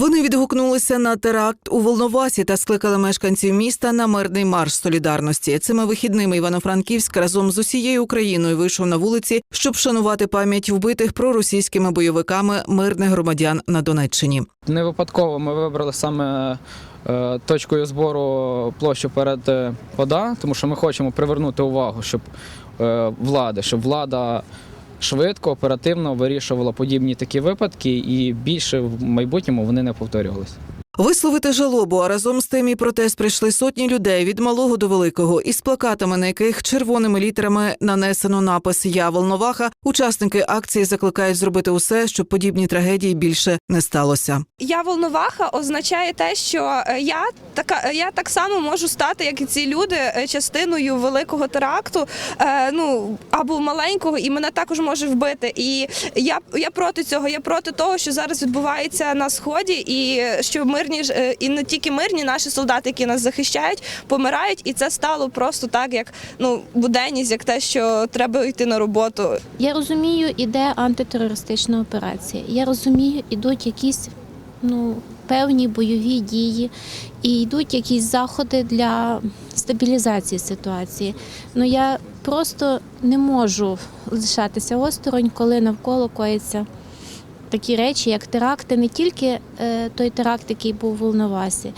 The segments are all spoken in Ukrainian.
Вони відгукнулися на теракт у Волновасі та скликали мешканців міста на мирний марш солідарності. Цими вихідними Івано-Франківськ разом з усією Україною вийшов на вулиці, щоб вшанувати пам'ять вбитих проросійськими бойовиками мирних громадян на Донеччині. Не випадково ми вибрали саме е, точкою збору площу перед е, ОДА, тому що ми хочемо привернути увагу, щоб е, влади, щоб влада швидко, оперативно вирішувала подібні такі випадки, і більше в майбутньому вони не повторювалися. Висловити жалобу, а разом з тим і протест прийшли сотні людей від малого до великого, із плакатами, на яких червоними літерами нанесено напис Я Волноваха. Учасники акції закликають зробити усе, щоб подібні трагедії більше не сталося. Я волноваха означає те, що е, я така я так само можу стати, як і ці люди, е, частиною великого теракту, е, ну або маленького, і мене також може вбити. І я, я проти цього. Я проти того, що зараз відбувається на сході, і що мирні е, і не тільки мирні наші солдати, які нас захищають, помирають, і це стало просто так, як ну буденність, як те, що треба йти на роботу. Я розумію, іде антитерористична операція. Я розумію, ідуть якісь ну, певні бойові дії і йдуть якісь заходи для стабілізації ситуації. Ну я просто не можу лишатися осторонь, коли навколо коїться такі речі, як теракти, не тільки е, той теракт, який був у Волновасі.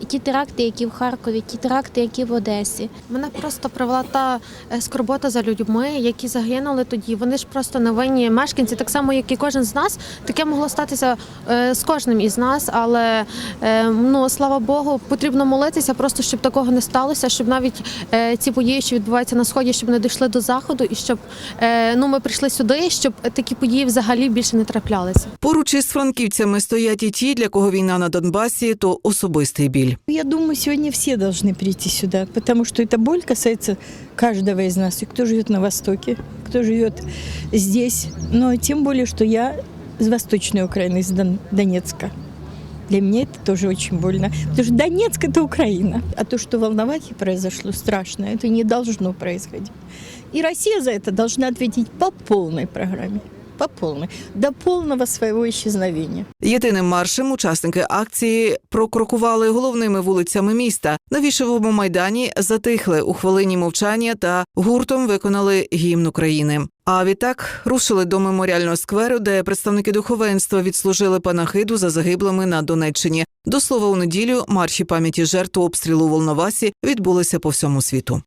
І ті теракти, які в Харкові, ті теракти, які в Одесі. Мене просто привела та е, скорбота за людьми, які загинули тоді. Вони ж просто невинні мешканці, так само, як і кожен з нас. Таке могло статися е, з кожним із нас, але е, ну слава Богу, потрібно молитися, просто щоб такого не сталося, щоб навіть ці події, що відбуваються на сході, щоб не дійшли до заходу, і щоб ну ми прийшли сюди, щоб такі події взагалі більше не траплялися. Поруч із франківцями стоять і ті, для кого війна на Донбасі то особистий біль Я думаю, сегодня все должны прийти сюда, потому что эта боль касается каждого из нас, и кто живет на Востоке, кто живет здесь. Но тем более, что я из Восточной Украины, из Дон- Донецка. Для меня это тоже очень больно. Потому что Донецк – это Украина. А то, что в Волновахе произошло страшно, это не должно происходить. И Россия за это должна ответить по полной программе. По полной. До полного своего исчезновения. Єдиним маршем учасники акції прокрокували головними вулицями міста. На вішевому майдані затихли у хвилині мовчання та гуртом виконали гімн України. А відтак рушили до меморіального скверу, де представники духовенства відслужили панахиду за загиблими на Донеччині. До слова, у неділю марші пам'яті жертв обстрілу Волновасі відбулися по всьому світу.